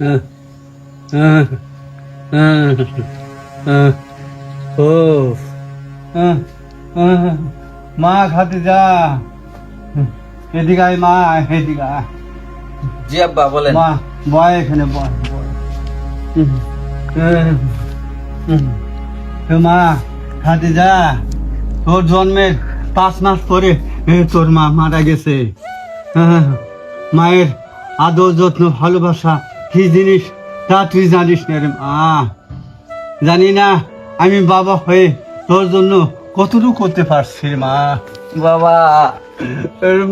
আহ, আহ, আহ, ও মা খাতে যা এদিকে আয় মা এদিকে আয়। জি আব্বা বলেন। মা বয় এখানে বয়। মা খাতে যা তোর জন্মের পাঁচ মাস পরে তোর মা মারা গেছে। মায়ের আদর যত্ন ভালোবাসা কি জিনিস তা তুই জানিস না রে মা। জানি না আমি বাবা হয়ে তোর জন্য কতটুকু করতে পারছি মা। বাবা।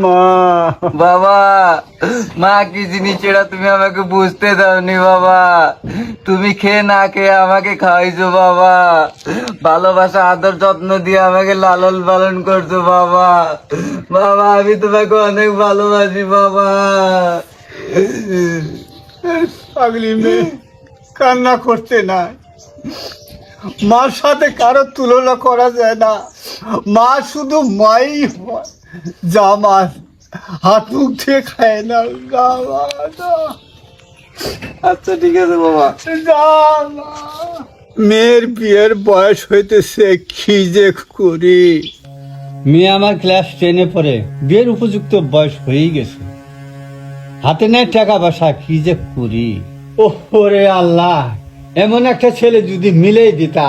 মা। বাবা মা কি জিনিস এটা তুমি আমাকে বুঝতে দাওনি বাবা? তুমি খেয়ে না খেয়ে আমাকে খাওয়াইছো বাবা। ভালোবাসা আদর যত্ন দিয়ে আমাকে লালন পালন করছ বাবা। বাবা আমি তোমাকে অনেক ভালোবাসি বাবা। পাগলি মেয়ে কান্না করতে না মার সাথে কারও তুলনা করা যায় না। মা শুধু মাই যা মা হাত মুখ দিয়ে খায় না। আচ্ছা ঠিক আছে বাবা। মেয়ের বিয়ের বয়স হইতেছে কি যে করি। মেয়ে আমার ক্লাস টেনে পড়ে। বিয়ের উপযুক্ত বয়স হয়েই গেছে। হাতে নেই টাকা পয়সা কি যে করি? ওরে আল্লাহ এমন একটা ছেলে যদি মিলেই দিতা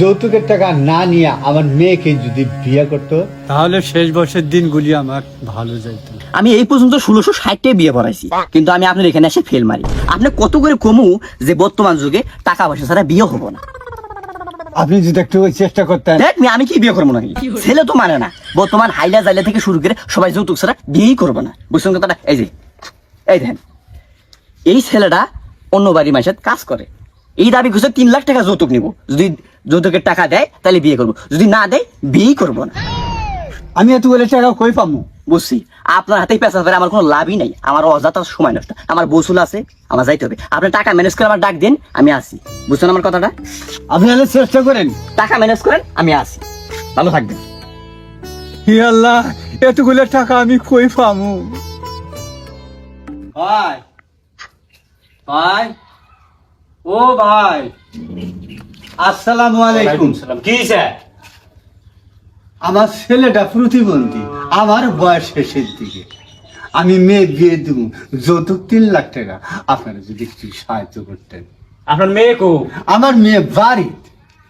যৌতুকের টাকা না নিয়ে আমার মেয়েকে যদি বিয়ে করতো? তাহলে শেষ বর্ষের দিনগুলি আমার ভালো যাইত। আমি এই পর্যন্ত ষোলোশো ষাটটে বিয়ে পড়াইছি কিন্তু আমি আপনার এখানে এসে ফেল মারি। আপনি কত করে কমু যে বর্তমান যুগে টাকা পয়সা ছাড়া বিয়ে হব না। আপনি যদি একটু চেষ্টা করতেন। দেখ আমি কি বিয়ে করব নাকি? ছেলে তো মানে না। বর্তমান হাইলা জাইলা থেকে শুরু করে সবাই যৌতুক ছাড়া বিয়েই করব না। বুঝছেন কথাটা? এই যে এই দেখেন এই ছেলেটা অন্য বাড়ির মাসে কাজ করে। এই দাবি করছে তিন লাখ টাকা যৌতুক নিব। যদি যৌতুকের টাকা দেয় তাহলে বিয়ে করব। যদি না দেয় বিয়েই করব না। আমি এত বলে টাকা কই পামু বুঝছি। আপনার হাতেই পেঁচা ধরে আমার কোনো লাভই নাই। আমার অযথা সময় নষ্ট। আমার বসুল আছে আমার যাইতে হবে। আপনি টাকা ম্যানেজ করে আমার ডাক দিন আমি আসি। বুঝছেন আমার কথাটা? আপনি তাহলে চেষ্টা করেন। টাকা ম্যানেজ করেন আমি আসি। ভালো থাকবেন। হে আল্লাহ এতগুলো টাকা আমি কই পামু ভাই। ভাই। ও ভাই। আসসালামু আলাইকুম। কি স্যার আমার ছেলেটা প্রতিবন্ধী। আমার বয়স শেষের দিকে। আমি মেয়ে বিয়ে দেব। যৌতুক তিন লাখ টাকা। আপনারা যদি একটু সাহায্য করতেন। আপনার মেয়ে কো? আমার মেয়ে বাড়ি।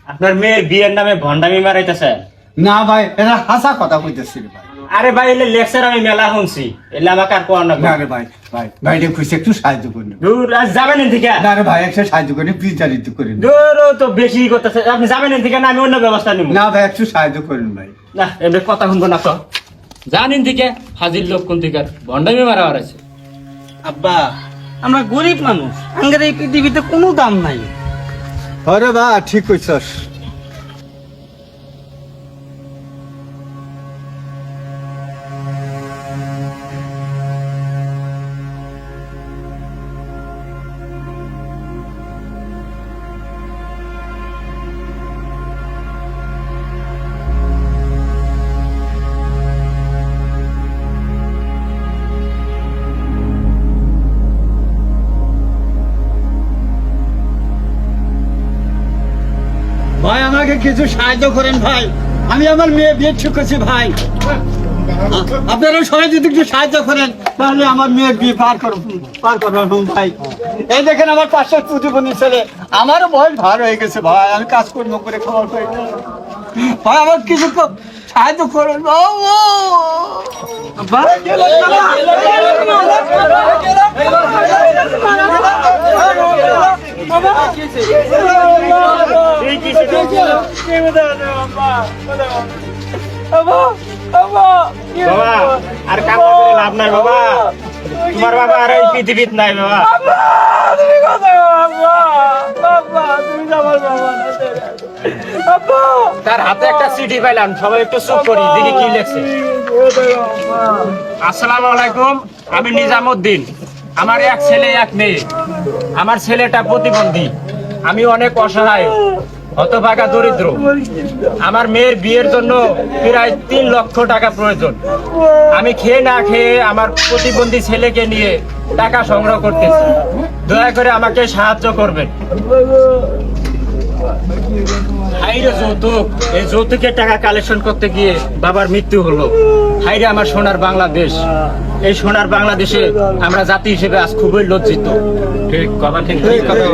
আপনার মেয়ের বিয়ের নামে ভন্ডামি মারাইতেছে? না ভাই এরা হাসা কথা কইতেছে রে ভাই। আরে ভাই এলে লেকচার আমি মেলা শুনছি। এলে আমাকে আর কোয়া না রে ভাই ভাই ভাইটা খুশি একটু সাহায্য করুন। দূর আজ যাবেন থেকে না রে ভাই একটু সাহায্য করে বিস্তারিত করেন। দূর তো বেশি করতেছে। আপনি যাবেন থেকে না আমি অন্য ব্যবস্থা নিব। না ভাই একটু সাহায্য করুন ভাই। না এমনি কথা শুনব না তো। জানেন থেকে হাজির লোক কোন থেকে ভন্ডামি মারা আছে আব্বা আমরা গরিব মানুষ। আমাদের এই পৃথিবীতে কোনো দাম নাই। আরে বা ঠিক কইছস। আমাকে কিছু সাহায্য করেন ভাই আমি আমার মেয়ে বিয়ে ঠিক করছি ভাই আপনারা সবাই যদি একটু সাহায্য করেন তাহলে আমার মেয়ে বিয়ে পার করব পার করব ভাই এই দেখেন আমার পাঁচশো প্রতিবন্ধী ছেলে আমারও বয়স ভার হয়ে গেছে ভাই আমি কাজ কর্ম করে খাবার পাই ভাই আমার কিছু সাহায্য করেন বাবু। বাবা, আর লাভ নাই, বাবা। বাবা আর পৃথিবীত নাই, বাবা। তার হাতে একটা চিঠি পাইলাম, সবাই একটু চুপ করি, দেখি কি লেখছে। আসসালামু আলাইকুম, আমি নিজামুদ্দিন। আমার এক ছেলে, এক মেয়ে। আমার ছেলেটা প্রতিবন্ধী। আমি অনেক অসহায়। হতভাগা দরিদ্র। আমার মেয়ের বিয়ের জন্য প্রায় তিন লক্ষ টাকা প্রয়োজন। আমি খেয়ে না খেয়ে আমার প্রতিবন্ধী ছেলেকে নিয়ে টাকা সংগ্রহ করতেছি। দয়া করে আমাকে সাহায্য করবেন। যৌতুক। এই যৌতুকের টাকা কালেকশন করতে গিয়ে বাবার মৃত্যু হলো। আমার সোনার বাংলাদেশ। এই সোনার বাংলাদেশে আমরা জাতি হিসেবে আজ খুবই লজ্জিত। ঠিক, কথা ঠিক কথা